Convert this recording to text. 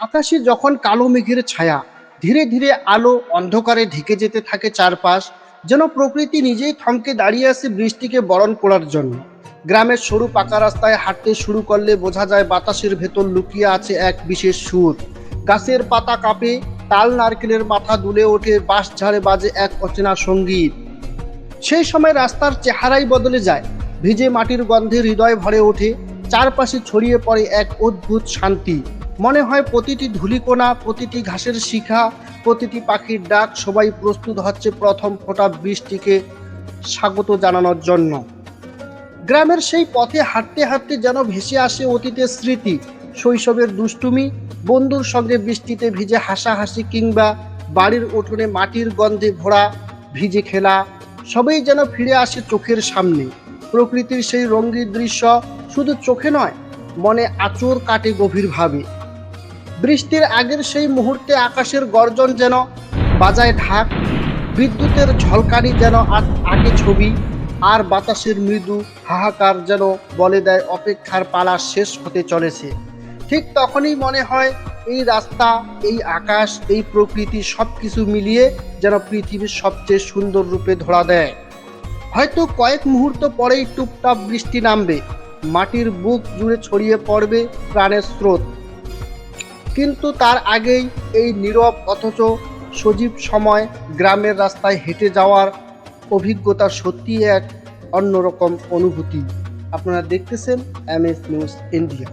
আকাশে যখন কালো মেঘের ছায়া, ধীরে ধীরে আলো অন্ধকারে ঢেকে যেতে থাকে চারপাশ, যেন প্রকৃতি নিজেই থমকে দাঁড়িয়ে আছে বৃষ্টিকে বরণ করার জন্য। গ্রামের সরু পাকা রাস্তায় হাঁটতে শুরু করলে বোঝা যায় বাতাসের ভেতর লুকিয়ে আছে এক বিশেষ সুর। গাছের পাতা কাঁপে, তাল নারকেলের মাথা দুলে ওঠে, বাঁশ ঝাড়ে বাজে এক অচেনা সংগীত। সেই সময় রাস্তার চেহারাই বদলে যায়, ভিজে মাটির গন্ধে হৃদয় ভরে ওঠে, চারপাশে ছড়িয়ে পড়ে এক অদ্ভুত শান্তি। মনে হয় প্রতিটি ধূলিকোনা, প্রতিটি ঘাসের শিখা, প্রতিটি পাখির ডাক সবাই প্রস্তুত হচ্ছে প্রথম ফোঁটা বৃষ্টিকে স্বাগত জানানোর জন্য। গ্রামের সেই পথে হাঁটতে হাঁটতে যেন ভেসে আসে অতীতের স্মৃতি। শৈশবের দুষ্টুমি, বন্ধুর সঙ্গে বৃষ্টিতে ভিজে হাসাহাসি কিংবা বাড়ির উঠোনে মাটির গন্ধে ভরা, ভিজে খেলা, সবই যেন ফিরে আসে চোখের সামনে। প্রকৃতির সেই রঙিন দৃশ্য শুধু চোখে নয়, মনে আচর কাটে গভীরভাবে বৃষ্টির আগের সেই মুহূর্তে আকাশের গর্জন যেন, বাজায় ঢাক, বিদ্যুতের ঝলকানি যেন আ- আঁকে ছবি, আর বাতাসের মৃদু হাহাকার যেন বলে দেয় অপেক্ষার পালা শেষ হতে চলেছে। ঠিক তখনই মনে হয় এই রাস্তা, এই আকাশ, এই প্রকৃতি সব কিছু মিলিয়ে যেন পৃথিবীর সবচেয়ে সুন্দর রূপে ধরা দেয়। হয়তো কয়েক মুহূর্ত পরেই টুপটাপ বৃষ্টি নামবে, মাটির বুক জুড়ে ছড়িয়ে পড়বে প্রাণের স্রোত। কিন্তু তার আগেই এই নীরব অথচ সজীব সময় গ্রামের রাস্তায় হেঁটে যাওয়ার অভিজ্ঞতা সত্যি এক অন্যরকম অনুভূতি। আপনারা দেখতেছেন এম এস নিউজ ইন্ডিয়া।